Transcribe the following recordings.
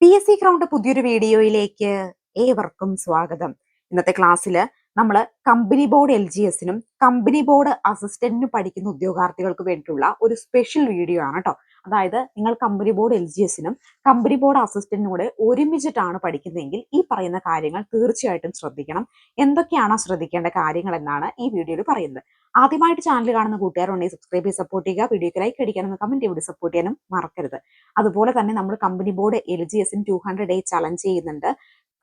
P S C ground പുതിയൊരു വീഡിയോയിലേക്ക് ഏവർക്കും സ്വാഗതം. ഇന്നത്തെ ക്ലാസ്സിൽ നമ്മൾ കമ്പനി ബോർഡ് എൽ ജി എസിനും കമ്പനി ബോർഡ് അസിസ്റ്റന്റിനും പഠിക്കുന്ന ഉദ്യോഗാർത്ഥികൾക്ക് വേണ്ടിയിട്ടുള്ള ഒരു സ്പെഷ്യൽ വീഡിയോ ആണ് കേട്ടോ അതായത് നിങ്ങൾ കമ്പനി ബോർഡ് എൽ ജി എസിനും കമ്പനി ബോർഡ് അസിസ്റ്റന്റിനും കൂടെ ഒരുമിച്ചിട്ടാണ് പഠിക്കുന്നതെങ്കിൽ ഈ പറയുന്ന കാര്യങ്ങൾ തീർച്ചയായിട്ടും ശ്രദ്ധിക്കണം. എന്തൊക്കെയാണ് ശ്രദ്ധിക്കേണ്ട കാര്യങ്ങൾ എന്നാണ് ഈ വീഡിയോയിൽ പറയുന്നത്. ആദ്യമായിട്ട് ചാനൽ കാണുന്ന കൂട്ടുകാരുണ്ടെങ്കിൽ സബ്സ്ക്രൈബ് ചെയ്ത് സപ്പോർട്ട് ചെയ്യുക വീഡിയോക്ക് ലൈക്ക് അടിക്കാനും കമന്റ് ചെയ്ത് സപ്പോർട്ട് ചെയ്യാനും മറക്കരുത്. അതുപോലെ തന്നെ നമ്മൾ കമ്പനി ബോർഡ് എൽ ജി എസിന് ടു ഹൺഡ്രഡ് ഡേ ചലഞ്ച് ചെയ്യുന്നുണ്ട്.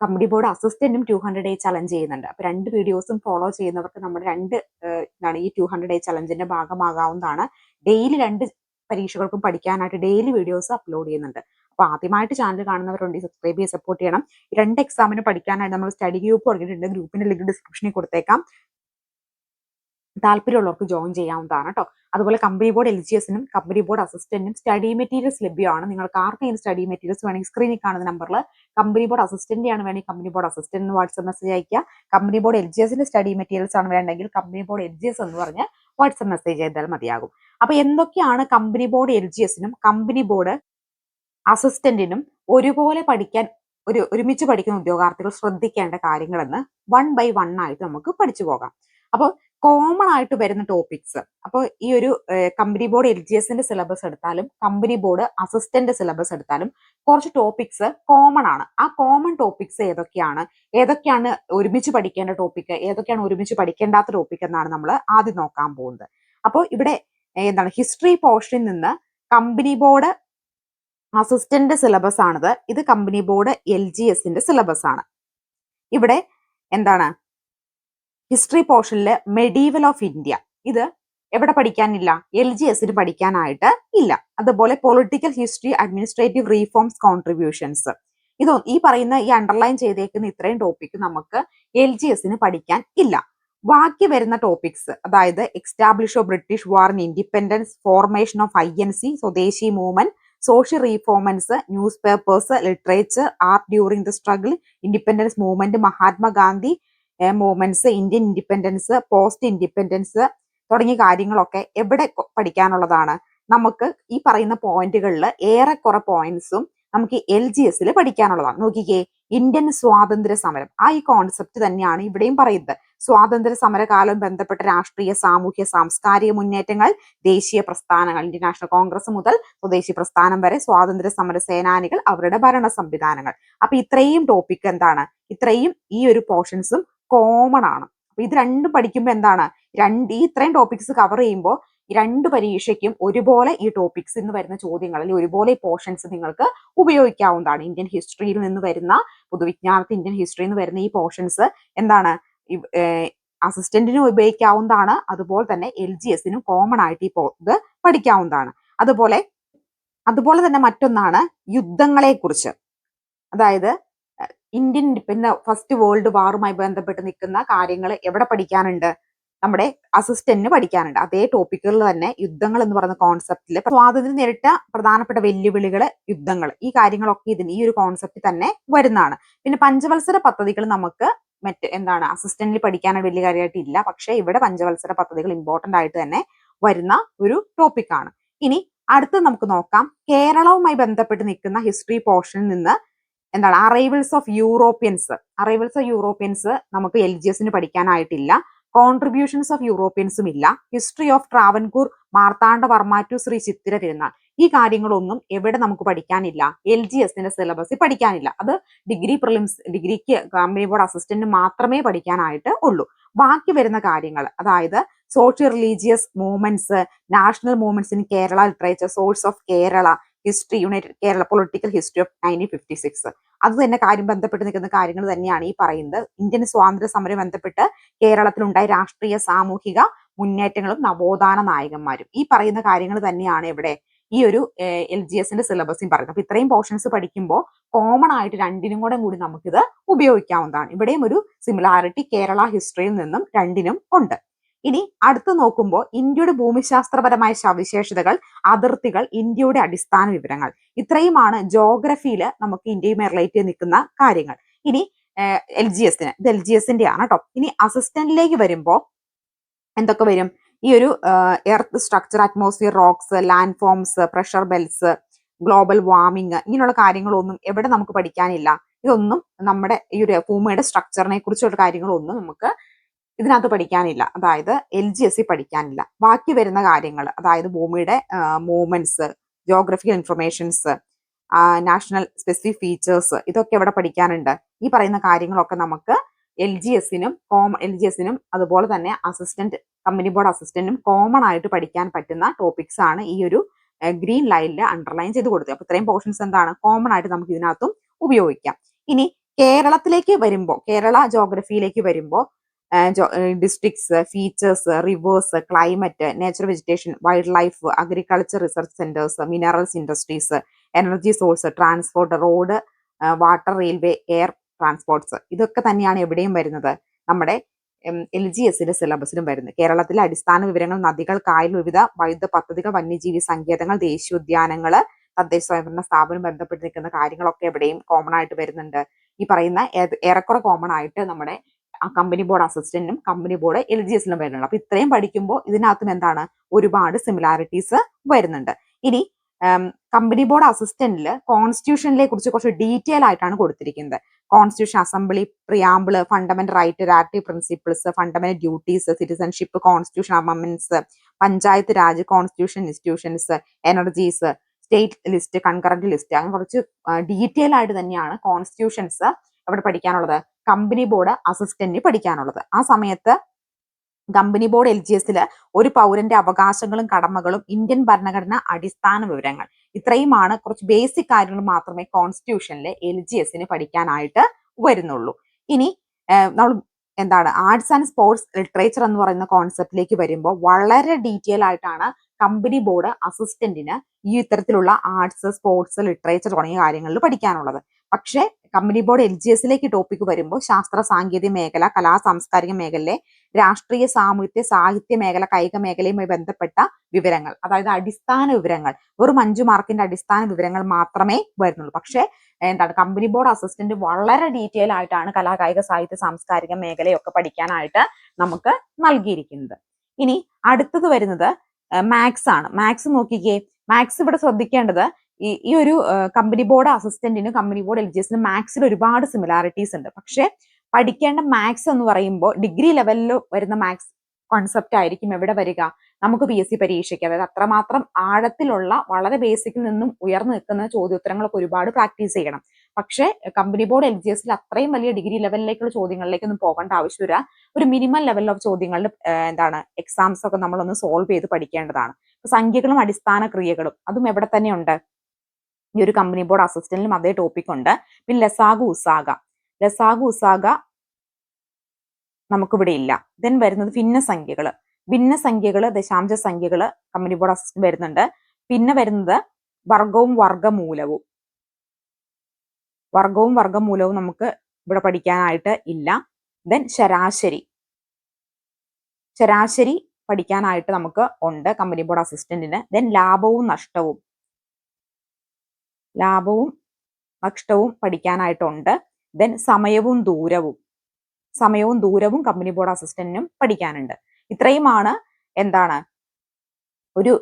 കമ്പനി ബോർഡ് അസിസ്റ്റന്റും ടു ഹൺഡ്രഡ് ഡേ ചലഞ്ച് ചെയ്യുന്നുണ്ട്. അപ്പൊ രണ്ട് വീഡിയോസും ഫോളോ ചെയ്യുന്നവർക്ക് നമ്മുടെ രണ്ട് എന്താണ് ഈ ടു ഹൺഡ്രഡ് ഡേ ചലഞ്ചിന്റെ ഭാഗമാകാവുന്നതാണ്. ഡെയിലി രണ്ട് പരീക്ഷകൾക്കും പഠിക്കാനായിട്ട് ഡെയിലി വീഡിയോസ് അപ്ലോഡ് ചെയ്യുന്നുണ്ട്. അപ്പൊ ആദ്യമായിട്ട് ചാനൽ കാണുന്നവരുണ്ടെങ്കിൽ സബ്സ്ക്രൈബ് ചെയ്ത് സപ്പോർട്ട് ചെയ്യണം. രണ്ട് എക്സാമിന് പഠിക്കാനായിട്ട് നമ്മൾ സ്റ്റഡി ഗ്രൂപ്പ് തുടങ്ങിയിട്ടുണ്ട്. ഗ്രൂപ്പിന്റെ ലിങ്ക് ഡിസ്ക്രിപ്ഷനിൽ കൊടുത്തേക്കാം. താല്പര്യമുള്ളവർക്ക് ജോയിൻ ചെയ്യാവുന്നതാണ് കേട്ടോ അതുപോലെ കമ്പനി ബോർഡ് എൽ ജി എസിനും കമ്പനി ബോർഡ് അസിസ്റ്റന്റിനും സ്റ്റഡി മെറ്റീരിയൽസ് ലഭ്യമാണ്. നിങ്ങൾക്ക് ആർക്കെങ്കിലും സ്റ്റഡി മെറ്റീരിയൽസ് വേണമെങ്കിൽ സ്ക്രീനിൽ കാണുന്ന നമ്പറിൽ കമ്പനി ബോർഡ് അസിസ്റ്റന്റ് ആണ് വേണമെങ്കിൽ കമ്പനി ബോർഡ് അസിസ്റ്റന്റിന് വാട്സ്ആപ്പ് മെസ്സേജ് അയക്കുക കമ്പനി ബോർഡ് എൽ ജി എസിന്റെ സ്റ്റഡി മെറ്റീരിയൽസ് ആണ് വേണ്ടെങ്കിൽ company board L G S എന്ന് പറഞ്ഞ് വാട്സ്ആപ്പ് മെസ്സേജ് ചെയ്താൽ മതിയാകും. അപ്പൊ എന്തൊക്കെയാണ് കമ്പനി ബോർഡ് എൽ ജി എസിനും കമ്പനി ബോർഡ് അസിസ്റ്റന്റിനും ഒരുപോലെ പഠിക്കാൻ ഒരു ഒരുമിച്ച് പഠിക്കുന്ന ഉദ്യോഗാർത്ഥികൾ ശ്രദ്ധിക്കേണ്ട കാര്യങ്ങളെന്ന് വൺ ബൈ വൺ ആയിട്ട് നമുക്ക് പഠിച്ചു പോകാം. അപ്പോൾ കോമൺ ആയിട്ട് വരുന്ന ടോപ്പിക്സ് അപ്പോൾ ഈ ഒരു കമ്പനി ബോർഡ് എൽ ജി എസിന്റെ സിലബസ് എടുത്താലും കമ്പനി ബോർഡ് അസിസ്റ്റന്റ് സിലബസ് എടുത്താലും കുറച്ച് ടോപ്പിക്സ് കോമൺ ആണ്. ആ കോമൺ ടോപ്പിക്സ് ഏതൊക്കെയാണ്? ഏതൊക്കെയാണ് ഒരുമിച്ച് പഠിക്കേണ്ട ടോപ്പിക് ഏതൊക്കെയാണ് ഒരുമിച്ച് പഠിക്കേണ്ടാത്ത ടോപ്പിക് എന്നാണ് നമ്മൾ ആദ്യം നോക്കാൻ പോകുന്നത്. അപ്പോൾ ഇവിടെ എന്താണ് ഹിസ്റ്ററി പോർഷനിൽ നിന്ന് കമ്പനി ബോർഡ് അസിസ്റ്റന്റ് സിലബസ് ആണിത്. ഇത് കമ്പനി ബോർഡ് എൽ ജി എസിന്റെ സിലബസ് ആണ്. ഇവിടെ എന്താണ് ഹിസ്റ്ററി പോർഷനിൽ മെഡീവൽ ഓഫ് ഇന്ത്യ ഇത് എവിടെ പഠിക്കാനില്ല? എൽ ജി എസിന് പഠിക്കാനായിട്ട് ഇല്ല. അതുപോലെ political history administrative reforms contributions ഇത് ഈ പറയുന്ന ഈ അണ്ടർലൈൻ ചെയ്തേക്കുന്ന ഇത്രയും ടോപ്പിക് നമുക്ക് എൽ ജി എസിന് പഠിക്കാൻ ഇല്ല. ബാക്കി വരുന്ന ടോപ്പിക്സ് അതായത് establish of British war in independence formation of I N C Swadeshi movement social reformers news papers literature art during the struggle independence movement Mahatma Gandhi movements Indian independence post independence തുടങ്ങിയ കാര്യങ്ങളൊക്കെ എവിടെ പഠിക്കാനുള്ളതാണ്. നമുക്ക് ഈ പറയുന്ന പോയിന്റുകളിൽ ഏറെക്കുറെ പോയിന്റ്സും നമുക്ക് L G എസിൽ പഠിക്കാനുള്ളതാണ്. നോക്കിക്കേ ഇന്ത്യൻ സ്വാതന്ത്ര്യ സമരം. ആ ഈ കോൺസെപ്റ്റ് തന്നെയാണ് ഇവിടെയും പറയുന്നത്. സ്വാതന്ത്ര്യ സമരകാലം ബന്ധപ്പെട്ട രാഷ്ട്രീയ സാമൂഹ്യ സാംസ്കാരിക മുന്നേറ്റങ്ങൾ ദേശീയ പ്രസ്ഥാനങ്ങൾ ഇന്ത്യൻ നാഷണൽ കോൺഗ്രസ് മുതൽ സ്വദേശി പ്രസ്ഥാനം വരെ സ്വാതന്ത്ര്യ സമര സേനാനികൾ അവരുടെ ഭരണ സംവിധാനങ്ങൾ. അപ്പൊ ഇത്രയും ടോപ്പിക് എന്താണ്? ഇത്രയും ഈ ഒരു പോർഷൻസും കോമൺ ആണ്. അപ്പൊ ഇത് രണ്ടും പഠിക്കുമ്പോൾ എന്താണ്? രണ്ട് ഈ ഇത്രയും ടോപ്പിക്സ് കവർ ചെയ്യുമ്പോൾ രണ്ട് പരീക്ഷയ്ക്കും ഒരുപോലെ ഈ ടോപ്പിക്സ് നിന്ന് വരുന്ന ചോദ്യങ്ങൾ ചോദ്യങ്ങളിൽ ഒരുപോലെ ഈ പോർഷൻസ് നിങ്ങൾക്ക് ഉപയോഗിക്കാവുന്നതാണ്. ഇന്ത്യൻ ഹിസ്റ്ററിയിൽ നിന്ന് വരുന്ന പൊതുവിജ്ഞാനത്തിൽ ഇന്ത്യൻ ഹിസ്റ്ററിയിൽ നിന്ന് വരുന്ന ഈ പോർഷൻസ് എന്താണ്? അസിസ്റ്റന്റിനും ഉപയോഗിക്കാവുന്നതാണ്. അതുപോലെ തന്നെ എൽ ജി എസിനും കോമൺ ആയിട്ട് ഈ ഇത് പഠിക്കാവുന്നതാണ്. അതുപോലെ അതുപോലെ തന്നെ മറ്റൊന്നാണ് യുദ്ധങ്ങളെ കുറിച്ച് അതായത് ഇന്ത്യൻ പിന്നെ ഫസ്റ്റ് വേൾഡ് വാറുമായി ബന്ധപ്പെട്ട് നിൽക്കുന്ന കാര്യങ്ങൾ എവിടെ പഠിക്കാനുണ്ട്? നമ്മുടെ അസിസ്റ്റന്റിന് പഠിക്കാനുണ്ട്. അതേ ടോപ്പിക്കുകളിൽ തന്നെ യുദ്ധങ്ങൾ എന്ന് പറയുന്ന കോൺസെപ്റ്റിൽ സ്വാതന്ത്ര്യം നേരിട്ട പ്രധാനപ്പെട്ട വെല്ലുവിളികൾ യുദ്ധങ്ങൾ. ഈ കാര്യങ്ങളൊക്കെ ഇതിന് ഈ ഒരു കോൺസെപ്റ്റ് തന്നെ വരുന്നതാണ്. പിന്നെ പഞ്ചവത്സര പദ്ധതികൾ നമുക്ക് മറ്റ് എന്താണ് അസിസ്റ്റന്റിൽ പഠിക്കാനുള്ള വലിയ കാര്യമായിട്ട് ഇല്ല. പക്ഷേ ഇവിടെ പഞ്ചവത്സര പദ്ധതികൾ ഇമ്പോർട്ടന്റ് ആയിട്ട് തന്നെ വരുന്ന ഒരു ടോപ്പിക്കാണ് ഇനി അടുത്ത് നമുക്ക് നോക്കാം. കേരളവുമായി ബന്ധപ്പെട്ട് നിൽക്കുന്ന ഹിസ്റ്ററി പോർഷനിൽ നിന്ന് എന്താണ്? Arrivals of Europeans arrivals of Europeans നമുക്ക് എൽ ജി എസിന് പഠിക്കാനായിട്ടില്ല. കോൺട്രിബ്യൂഷൻസ് ഓഫ് യൂറോപ്യൻസും ഇല്ല. History of Travancore Marthandavarma to Shri Chithira Thirunal. ഈ കാര്യങ്ങളൊന്നും എവിടെ നമുക്ക് പഠിക്കാനില്ല. എൽ ജി എസിന്റെ സിലബസിൽ പഠിക്കാനില്ല. അത് ഡിഗ്രി പ്രിലിംസ് ഡിഗ്രിക്ക് കമ്പനി ബോർഡ് അസിസ്റ്റന്റ് മാത്രമേ പഠിക്കാനായിട്ട് ഉള്ളൂ. ബാക്കി വരുന്ന കാര്യങ്ങൾ അതായത് social religious movements national movements in Kerala literature source of Kerala history united Kerala political history of nineteen fifty six അത് തന്നെ കാര്യം ബന്ധപ്പെട്ട് നിൽക്കുന്ന കാര്യങ്ങൾ തന്നെയാണ് ഈ പറയുന്നത്. ഇന്ത്യൻ സ്വാതന്ത്ര്യ സമരം ബന്ധപ്പെട്ട് കേരളത്തിലുണ്ടായ രാഷ്ട്രീയ സാമൂഹിക മുന്നേറ്റങ്ങളും നവോത്ഥാന നായകന്മാരും. ഈ പറയുന്ന കാര്യങ്ങൾ തന്നെയാണ് ഇവിടെ ഈ ഒരു എൽ ജി എസിന്റെ സിലബസിൽ പറയുന്നത്. അപ്പൊ ഇത്രയും പോർഷൻസ് പഠിക്കുമ്പോൾ കോമൺ ആയിട്ട് രണ്ടിനും കൂടെ കൂടി നമുക്കിത് ഉപയോഗിക്കാവുന്നതാണ്. ഇവിടെയും ഒരു സിമിലാരിറ്റി കേരള ഹിസ്റ്ററിയിൽ നിന്നും രണ്ടിനും ഉണ്ട്. ഇനി അടുത്ത് നോക്കുമ്പോൾ ഇന്ത്യയുടെ ഭൂമിശാസ്ത്രപരമായ സവിശേഷതകൾ അതിർത്തികൾ ഇന്ത്യയുടെ അടിസ്ഥാന വിവരങ്ങൾ. ഇത്രയുമാണ് ജോഗ്രഫിയിൽ നമുക്ക് ഇന്ത്യയുമായി റിലേറ്റ് ചെയ്ത് നിൽക്കുന്ന കാര്യങ്ങൾ. ഇനി എൽ ജി എസിന് ഇത് എൽ ജി എസിന്റെ ആണ് കേട്ടോ ഇനി അസിസ്റ്റന്റിലേക്ക് വരുമ്പോൾ എന്തൊക്കെ വരും? ഈ ഒരു earth structure atmosphere rocks land forms pressure belts global warming ഇങ്ങനെയുള്ള കാര്യങ്ങളൊന്നും എവിടെ നമുക്ക് പഠിക്കാനില്ല. ഇതൊന്നും നമ്മുടെ ഈ ഒരു ഭൂമിയുടെ സ്ട്രക്ചറിനെ കുറിച്ചുള്ള കാര്യങ്ങളൊന്നും നമുക്ക് ഇതിനകത്ത് പഠിക്കാനില്ല. അതായത് എൽ ജി എസ് സി പഠിക്കാനില്ല. ബാക്കി വരുന്ന കാര്യങ്ങൾ അതായത് ഭൂമിയുടെ movements geographical informations national specific features ഇതൊക്കെ ഇവിടെ പഠിക്കാനുണ്ട്. ഈ പറയുന്ന കാര്യങ്ങളൊക്കെ നമുക്ക് എൽ ജി എസിനും കോമ എൽ ജി എസിനും അതുപോലെ തന്നെ അസിസ്റ്റന്റ് കമ്പനി ബോർഡ് അസിസ്റ്റന്റും കോമൺ ആയിട്ട് പഠിക്കാൻ പറ്റുന്ന ടോപ്പിക്സ് ആണ് ഈ ഒരു ഗ്രീൻ ലൈനിൽ അണ്ടർലൈൻ ചെയ്ത് കൊടുത്തത്. അപ്പൊ ഇത്രയും പോർഷൻസ് എന്താണ്? കോമൺ ആയിട്ട് നമുക്ക് ഇതിനകത്തും ഉപയോഗിക്കാം. ഇനി കേരളത്തിലേക്ക് വരുമ്പോൾ കേരള ജോഗ്രഫിയിലേക്ക് വരുമ്പോൾ districts features rivers climate nature vegetation wild life agriculture research centres minerals industries energy source transport road water railway air transports ഇതൊക്കെ തന്നെയാണ് എവിടെയും വരുന്നത്. നമ്മുടെ എൽ ജി എസിന്റെ സിലബസിലും വരുന്നത്. കേരളത്തിലെ അടിസ്ഥാന വിവരങ്ങൾ നദികൾ കായൽ വിവിധ വൈദ്യുത പദ്ധതികൾ വന്യജീവി സങ്കേതങ്ങൾ ദേശീയോദ്യാനങ്ങൾ തദ്ദേശ സ്വയംഭരണ സ്ഥാപനം ബന്ധപ്പെട്ട് നിൽക്കുന്ന കാര്യങ്ങളൊക്കെ എവിടെയും കോമൺ ആയിട്ട് വരുന്നുണ്ട്. ഈ പറയുന്ന ഏറെക്കുറെ കോമൺ ആയിട്ട് നമ്മുടെ കമ്പനി ബോർഡ് അസിസ്റ്റന്റും കമ്പനി ബോർഡ് എൽ ജി എസിലും വരുന്നുണ്ട് അപ്പൊ ഇത്രയും പഠിക്കുമ്പോൾ ഇതിനകത്തും എന്താണ് ഒരുപാട് സിമിലാരിറ്റീസ് വരുന്നുണ്ട്. ഇനി കമ്പനി ബോർഡ് അസിസ്റ്റന്റിൽ കോൺസ്റ്റിറ്റ്യൂഷനിലെ കുറിച്ച് കുറച്ച് ഡീറ്റെയിൽ ആയിട്ടാണ് കൊടുത്തിരിക്കുന്നത്. Constitution assembly preamble fundamental right directive principles fundamental duties citizenship constitution അമൻമെന്റ്സ് panchayat raj constitution institutions energies state list concurrent list അങ്ങനെ കുറച്ച് ഡീറ്റെയിൽ ആയിട്ട് തന്നെയാണ് കോൺസ്റ്റിറ്റ്യൂഷൻസ് അവിടെ പഠിക്കാനുള്ളത്. കമ്പനി ബോർഡ് അസിസ്റ്റന്റിന് പഠിക്കാനുള്ളത്. ആ സമയത്ത് കമ്പനി ബോർഡ് എൽ ജി എസിൽ ഒരു പൗരന്റെ അവകാശങ്ങളും കടമകളും ഇന്ത്യൻ ഭരണഘടന അടിസ്ഥാന വിവരങ്ങൾ ഇത്രയുമാണ് കുറച്ച് ബേസിക് കാര്യങ്ങൾ മാത്രമേ കോൺസ്റ്റിറ്റ്യൂഷനിലെ എൽ ജി എസിന് പഠിക്കാനായിട്ട് വരുന്നുള്ളൂ. ഇനി നമ്മൾ എന്താണ് ആർട്സ് ആൻഡ് സ്പോർട്സ് ലിറ്ററേച്ചർ എന്ന് പറയുന്ന കോൺസെപ്റ്റിലേക്ക് വരുമ്പോൾ വളരെ ഡീറ്റെയിൽ ആയിട്ടാണ് കമ്പനി ബോർഡ് അസിസ്റ്റന്റിന് ഈ ഇത്തരത്തിലുള്ള ആർട്സ് സ്പോർട്സ് ലിറ്ററേച്ചർ തുടങ്ങിയ കാര്യങ്ങളിൽ പഠിക്കാനുള്ളത്. പക്ഷേ കമ്പനി ബോർഡ് എൽ ജി എസിലേക്ക് ടോപ്പിക്ക് വരുമ്പോൾ ശാസ്ത്ര സാങ്കേതിക മേഖല കലാ സാംസ്കാരിക മേഖലയിലെ രാഷ്ട്രീയ സാമൂഹ്യ സാഹിത്യ മേഖല കായിക മേഖലയുമായി ബന്ധപ്പെട്ട വിവരങ്ങൾ അതായത് അടിസ്ഥാന വിവരങ്ങൾ വെറും അഞ്ചു മാർക്കിന്റെ അടിസ്ഥാന വിവരങ്ങൾ മാത്രമേ വരുന്നുള്ളൂ. പക്ഷേ എന്താണ് കമ്പനി ബോർഡ് അസിസ്റ്റന്റ് വളരെ ഡീറ്റെയിൽ ആയിട്ടാണ് കലാ കായിക സാഹിത്യ സാംസ്കാരിക മേഖലയൊക്കെ പഠിക്കാനായിട്ട് നമുക്ക് നൽകിയിരിക്കുന്നത്. ഇനി അടുത്തത് വരുന്നത് മാത്സ് ആണ്. മാത്സ് നോക്കിക്കേ മാത്സ് ഇവിടെ ശ്രദ്ധിക്കേണ്ടത് ഈ ഈ ഒരു കമ്പനി ബോർഡ് അസിസ്റ്റന്റിനും കമ്പനി ബോർഡ് എൽ ജി എസിനും മാത്സിൽ ഒരുപാട് സിമിലാരിറ്റീസ് ഉണ്ട്. പക്ഷെ പഠിക്കേണ്ട മാത്സ് എന്ന് പറയുമ്പോൾ ഡിഗ്രി ലെവലിൽ വരുന്ന മാത്സ് കോൺസെപ്റ്റ് ആയിരിക്കും എവിടെ വരിക? നമുക്ക് പി എസ് സി പരീക്ഷയ്ക്ക്. അതായത് അത്രമാത്രം ആഴത്തിലുള്ള വളരെ ബേസിക്കിൽ നിന്നും ഉയർന്നു നിൽക്കുന്ന ചോദ്യോത്തരങ്ങളൊക്കെ ഒരുപാട് പ്രാക്ടീസ് ചെയ്യണം. പക്ഷേ കമ്പനി ബോർഡ് എൽ ജി എസിൽ അത്രയും വലിയ ഡിഗ്രി ലെവലിലേക്കുള്ള ചോദ്യങ്ങളിലേക്കൊന്നും പോകേണ്ട ആവശ്യമില്ല. ഒരു മിനിമം ലെവൽ ഓഫ് ചോദ്യങ്ങളിൽ എന്താണ് എക്സാംസ് ഒക്കെ നമ്മളൊന്ന് സോൾവ് ചെയ്ത് പഠിക്കേണ്ടതാണ്. സംഖ്യകളും അടിസ്ഥാന ക്രിയകളും അതും എവിടെ തന്നെയുണ്ട് ഈ ഒരു കമ്പനി ബോർഡ് അസിസ്റ്റന്റിലും അതേ ടോപ്പിക് ഉണ്ട്. പിന്നെ ലസാഗു ഉസാഗ ലസാഗു ഉസാഗ നമുക്കിവിടെ ഇല്ല. ദെൻ വരുന്നത് ഭിന്ന സംഖ്യകൾ ഭിന്ന സംഖ്യകൾ ദശാംശ സംഖ്യകൾ കമ്പനി ബോർഡ് അസിസ്റ്റന്റ് വരുന്നുണ്ട്. പിന്നെ വരുന്നത് വർഗവും വർഗമൂലവും വർഗവും വർഗമൂലവും നമുക്ക് ഇവിടെ പഠിക്കാനായിട്ട് ഇല്ല. ദെൻ ശരാശരി. ശരാശരി പഠിക്കാനായിട്ട് നമുക്ക് ഉണ്ട് കമ്പനി ബോർഡ് അസിസ്റ്റന്റിന് ദെൻ ലാഭവും നഷ്ടവും. ലാഭവും നഷ്ടവും പഠിക്കാനായിട്ടുണ്ട്. ദെൻ സമയവും ദൂരവും. സമയവും ദൂരവും കമ്പനി ബോർഡ് അസിസ്റ്റന്റിനും പഠിക്കാനുണ്ട്. ഇത്രയുമാണ് എന്താണ്? ഒരു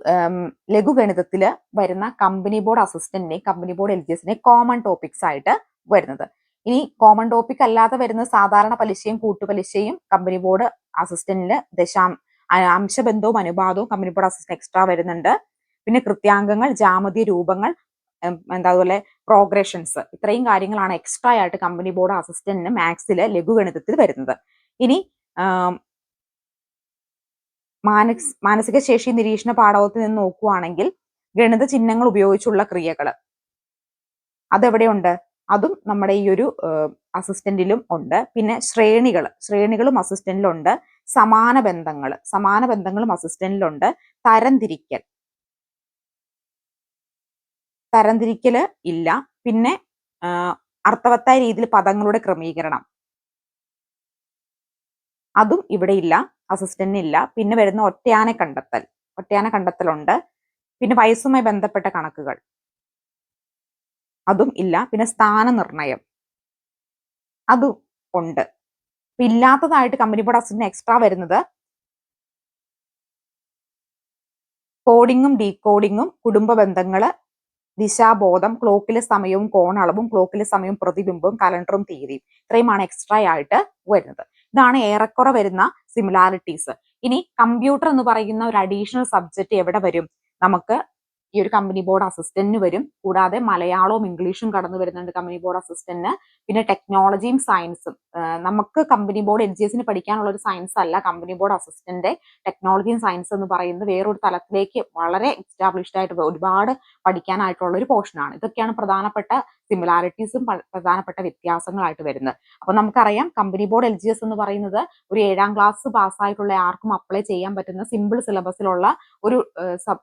ലഘുഗണിതത്തിൽ വരുന്ന കമ്പനി ബോർഡ് അസിസ്റ്റന്റിനെ കമ്പനി ബോർഡ് എൽ ജി എസിനെ കോമൺ ടോപ്പിക്സ് ആയിട്ട് വരുന്നത്. ഇനി കോമൺ ടോപ്പിക് അല്ലാതെ വരുന്ന സാധാരണ പലിശയും കൂട്ടുപലിശയും കമ്പനി ബോർഡ് അസിസ്റ്റന്റിന് ദശാം അംശബന്ധവും അനുപാതവും കമ്പനി ബോർഡ് അസിസ്റ്റന്റ് എക്സ്ട്രാ വരുന്നുണ്ട്. പിന്നെ കൃത്യാംഗങ്ങൾ ജാമതി രൂപങ്ങൾ എന്താ അതുപോലെ പ്രോഗ്രഷൻസ് ഇത്രയും കാര്യങ്ങളാണ് എക്സ്ട്രാ ആയിട്ട് കമ്പനി ബോർഡ് അസിസ്റ്റന്റിന് മാത്സിൽ ലഘുഗണിതത്തിൽ വരുന്നത്. ഇനി മാനസ് മാനസിക ശേഷി നിരീക്ഷണ പാഠവത്തിൽ നിന്ന് നോക്കുവാണെങ്കിൽ ഗണിത ചിഹ്നങ്ങൾ ഉപയോഗിച്ചുള്ള ക്രിയകൾ അതെവിടെയുണ്ട്? അതും നമ്മുടെ ഈ ഒരു അസിസ്റ്റന്റിലും ഉണ്ട്. പിന്നെ ശ്രേണികൾ ശ്രേണികളും അസിസ്റ്റന്റിലുണ്ട് സമാന ബന്ധങ്ങൾ സമാന ബന്ധങ്ങളും അസിസ്റ്റന്റിലുണ്ട് തരംതിരിക്കൽ തരംതിരിക്കൽ ഇല്ല. പിന്നെ അർത്ഥവത്തായ രീതിയിൽ പദങ്ങളുടെ ക്രമീകരണം. അതും ഇവിടെ ഇല്ല. അസിസ്റ്റന്റ് ഇല്ല. പിന്നെ വരുന്ന ഒറ്റയാന കണ്ടെത്തൽ. ഒറ്റയാന കണ്ടെത്തലുണ്ട്. പിന്നെ വയസ്സുമായി ബന്ധപ്പെട്ട കണക്കുകൾ. അതും ഇല്ല. പിന്നെ സ്ഥാനനിർണയം. അതും ഉണ്ട്. ഇല്ലാത്തതായിട്ട് കമ്പനി ബോർഡ് അസിസ്റ്റന്റ് എക്സ്ട്രാ വരുന്നത് കോഡിങ്ങും ഡീകോഡിങ്ങും കുടുംബ ബന്ധങ്ങൾ ദിശാബോധം ക്ലോക്കിലെ സമയവും കോണളവും ക്ലോക്കിലെ സമയവും പ്രതിബിംബവും കലണ്ടറും തീയതിയും ഇത്രയുമാണ് എക്സ്ട്രാ ആയിട്ട് വരുന്നത്. ഇതാണ് ഏറെക്കുറെ വരുന്ന സിമിലാരിറ്റീസ് ഇനി കമ്പ്യൂട്ടർ എന്ന് പറയുന്ന ഒരു അഡീഷണൽ സബ്ജക്റ്റ് എവിടെ വരും? നമുക്ക് ഈ ഒരു കമ്പനി ബോർഡ് അസിസ്റ്റന്റിന് വരും. കൂടാതെ മലയാളവും ഇംഗ്ലീഷും കടന്നു വരുന്നുണ്ട് കമ്പനി ബോർഡ് അസിസ്റ്റന്റിന് പിന്നെ ടെക്നോളജിയും സയൻസും നമുക്ക് കമ്പനി ബോർഡ് എൽ ജി എസിന് പഠിക്കാനുള്ള ഒരു സയൻസ് അല്ല. കമ്പനി ബോർഡ് അസിസ്റ്റന്റ് ടെക്നോളജിയും സയൻസ് എന്ന് പറയുന്നത് വേറൊരു തലത്തിലേക്ക് വളരെ എസ്റ്റാബ്ലിഷ്ഡ് ആയിട്ട് ഒരുപാട് പഠിക്കാനായിട്ടുള്ള ഒരു പോർഷനാണ് ഇതൊക്കെയാണ് പ്രധാനപ്പെട്ട സിമിലാരിറ്റീസും പ്രധാനപ്പെട്ട വ്യത്യാസങ്ങളായിട്ട് വരുന്നത്. അപ്പൊ നമുക്കറിയാം കമ്പനി ബോർഡ് എൽ എന്ന് പറയുന്നത് ഒരു ഏഴാം ക്ലാസ് പാസ്സായിട്ടുള്ള ആർക്കും അപ്ലൈ ചെയ്യാൻ പറ്റുന്ന സിമ്പിൾ സിലബസിലുള്ള ഒരു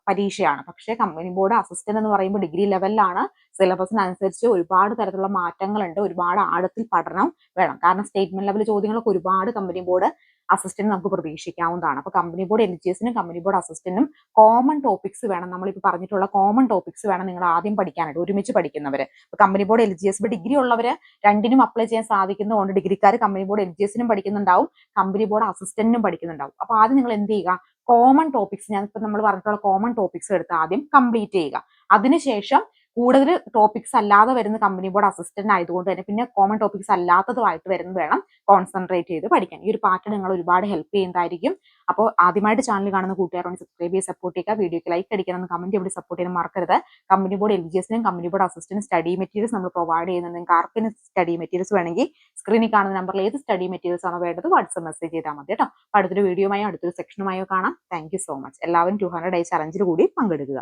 പരീക്ഷയാണ്. പക്ഷേ കമ്പനി ബോർഡ് അസിസ്റ്റന്റ് എന്ന് പറയുമ്പോൾ ഡിഗ്രി ലെവലിലാണ് സിലബസിനനുസരിച്ച് ഒരുപാട് തരത്തിലുള്ള മാറ്റങ്ങളുണ്ട്. ഒരുപാട് ആഴത്തിൽ പഠനം വേണം. കാരണം സ്റ്റേറ്റ്മെന്റ് ലെവൽ ചോദ്യങ്ങളൊക്കെ ഒരുപാട് കമ്പനി ബോർഡ് അസിസ്റ്റന്റ് നമുക്ക് പ്രതീക്ഷിക്കാവുന്നതാണ്. അപ്പൊ കമ്പനി ബോർഡ് എൽ ജി എസിനും കമ്പനി ബോർഡ് അസിസ്റ്റന്റും കോമൺ ടോപ്പിക്സ് വേണം. നമ്മളിപ്പോൾ പറഞ്ഞിട്ടുള്ള കോമൺ ടോപ്പിക്സ് വേണം നിങ്ങൾ ആദ്യം പഠിക്കാനായിട്ട് ഒരുമിച്ച് പഠിക്കുന്നവർ company board L G S degree ഉള്ളവർ രണ്ടിനും അപ്ലൈ ചെയ്യാൻ സാധിക്കുന്നതുകൊണ്ട് ഡിഗ്രിക്കാർ കമ്പനി ബോർഡ് എൽ ജി എസിനും പഠിക്കുന്നുണ്ടാവും. കമ്പനി ബോർഡ് അസിസ്റ്റന്റിനും പഠിക്കുന്നുണ്ടാവും. അപ്പൊ ആദ്യം നിങ്ങൾ എന്ത് ചെയ്യുക? കോമൺ ടോപ്പിക്സ് ഞാൻ ഇപ്പൊ നമ്മൾ പറഞ്ഞിട്ടുള്ള കോമൺ ടോപ്പിക്സ് എടുത്ത് ആദ്യം കംപ്ലീറ്റ് ചെയ്യുക. അതിനുശേഷം കൂടുതൽ ടോപ്പിക്സ് അല്ലാതെ വരുന്ന കമ്പനി ബോർഡ് അസിസ്റ്റന്റ് ആയതുകൊണ്ട് തന്നെ പിന്നെ കോമൺ ടോപ്പിക്സ് അല്ലാത്തതുമായിട്ട് വരുന്നത് വേണം കോൺസെൻട്രേറ്റ് ചെയ്ത് പഠിക്കാൻ. ഈ ഒരു പാറ്റേൺ നിങ്ങൾ ഒരുപാട് ഹെൽപ്പ് ചെയ്യുന്നതായിരിക്കും. അപ്പോൾ ആദ്യമായിട്ട് ചാനൽ കാണുന്ന കൂട്ടുകാരോട് സബ്സ്ക്രൈബ് ചെയ്ത് സപ്പോർട്ട് ചെയ്യുക. വീഡിയോക്ക് ലൈക്ക് അടിക്കണം കമന്റ് ഇവിടെ സപ്പോർട്ട് ചെയ്യാൻ മറക്കരുത്. Company board L G എസിനും company board assistant study materials നമ്മൾ പ്രൊവൈഡ് ചെയ്യുന്നുണ്ട് നിങ്ങൾക്ക് ആർക്കിന് സ്റ്റഡി മെറ്റീരിയൽസ് വേണമെങ്കിൽ സ്ക്രീനിൽ കാണുന്ന നമ്പറിൽ ഏത് സ്റ്റഡി മെറ്റീരിയൽസ് ആണോ വേണ്ടത് വാട്സ്ആപ്പ് മെസ്സേജ് ചെയ്താൽ മതി കേട്ടോ. അടുത്തൊരു വീഡിയോമായോ അടുത്തൊരു സെക്ഷനുമായോ കാണാം. താങ്ക് സോ മച്ച് എല്ലാവരും ടു ഹൺഡ്രഡ് ഡേയ്സ് ചലഞ്ചിൽ കൂടി പങ്കെടുക്കുക.